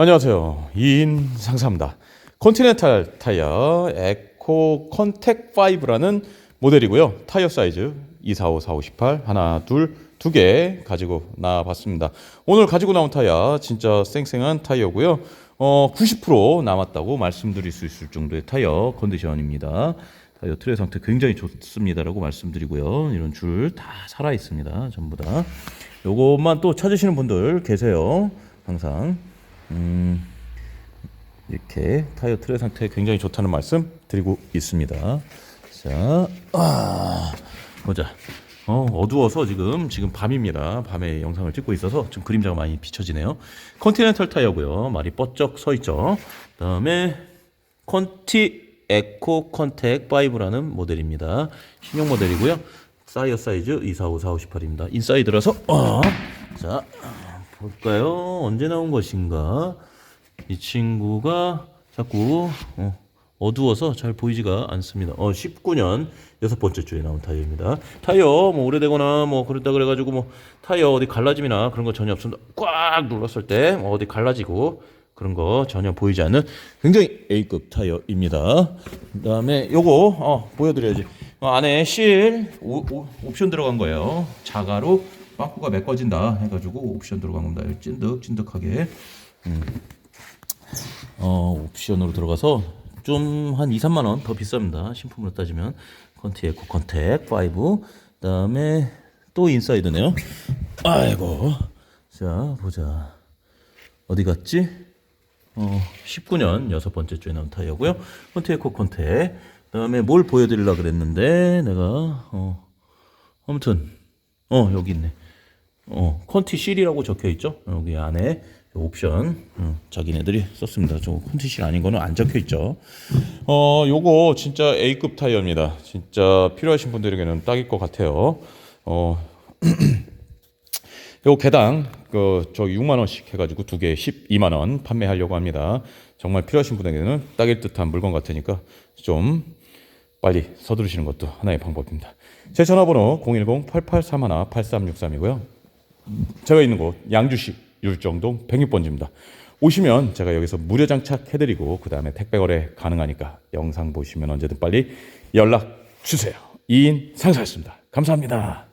안녕하세요. 2인 상사입니다. 컨티넨탈 타이어 에코 컨택 5라는 모델이고요. 타이어 사이즈 245, 4518 하나, 둘, 두 개 가지고 나와봤습니다. 오늘 가지고 나온 타이어 진짜 쌩쌩한 타이어고요. 어, 90% 남았다고 말씀드릴 수 있을 정도의 타이어 컨디션입니다. 타이어 트레 상태 굉장히 좋습니다라고 말씀드리고요. 이런 줄 다 살아 있습니다. 전부 다. 요것만 또 찾으시는 분들 계세요. 항상. 음, 이렇게 타이어 트레 상태 굉장히 좋다는 말씀 드리고 있습니다. 자, 아, 보자. 어, 어두워서 지금 지금 밤입니다. 밤에 영상을 찍고 있어서 좀 그림자가 많이 비춰지네요. 컨티넨탈 타이어고요. 말이 뻗쩍 서 있죠. 그다음에 컨티 에코 컨택 5라는 모델입니다. 신형 모델이고요. 사이어 사이즈 245, 4518입니다. 인사이드라서 어, 자 볼까요? 언제 나온 것인가? 이 친구가 자꾸 어, 어두워서 잘 보이지가 않습니다. 어, 19년 여섯 번째 주에 나온 타이어입니다. 타이어 뭐 오래되거나 뭐 그랬다 그래가지고 뭐 타이어 어디 갈라짐이나 그런 거 전혀 없습니다. 꽉 눌렀을 때 뭐 어디 갈라지고 그런 거 전혀 보이지 않는 굉장히 A급 타이어입니다. 그다음에 요거 어, 보여드려야지. 어, 안에 실 오, 오, 옵션 들어간 거예요. 자가로 빵꾸가 메꿔진다 해가지고 옵션 들어간 겁니다. 찐득 찐득하게. 어, 옵션으로 들어가서 좀 한 2, 3만 원 더 비쌉니다. 신품으로 따지면 컨티 에코 컨택 5. 그다음에 또 인사이드네요. 아이고. 자, 보자. 어디 갔지? 어, 19년 여섯 번째 주에 나온 타이어고요. 컨티 에코 컨택. 그다음에 뭘 보여드리려 그랬는데 내가 어 아무튼 어 여기 있네. 어, 컨티 실이라고 적혀 있죠. 여기 안에 옵션 음, 자기네들이 썼습니다. 저 컨티 실 아닌 거는 안 적혀 있죠. 어, 요거 진짜 A급 타이어입니다. 진짜 필요하신 분들에게는 딱일 것 같아요. 어, 요 개당 그저 6만 원씩 해가지고 두 개 12만 원 판매하려고 합니다. 정말 필요하신 분에게는 딱일 듯한 물건 같으니까 좀 빨리 서두르시는 것도 하나의 방법입니다. 제 전화번호 010-8831-8363이고요. 제가 있는 곳 양주시 율정동 106번지입니다. 오시면 제가 여기서 무료 장착해드리고 그 다음에 택배 거래 가능하니까 영상 보시면 언제든 빨리 연락 주세요. 2인 상사였습니다. 감사합니다.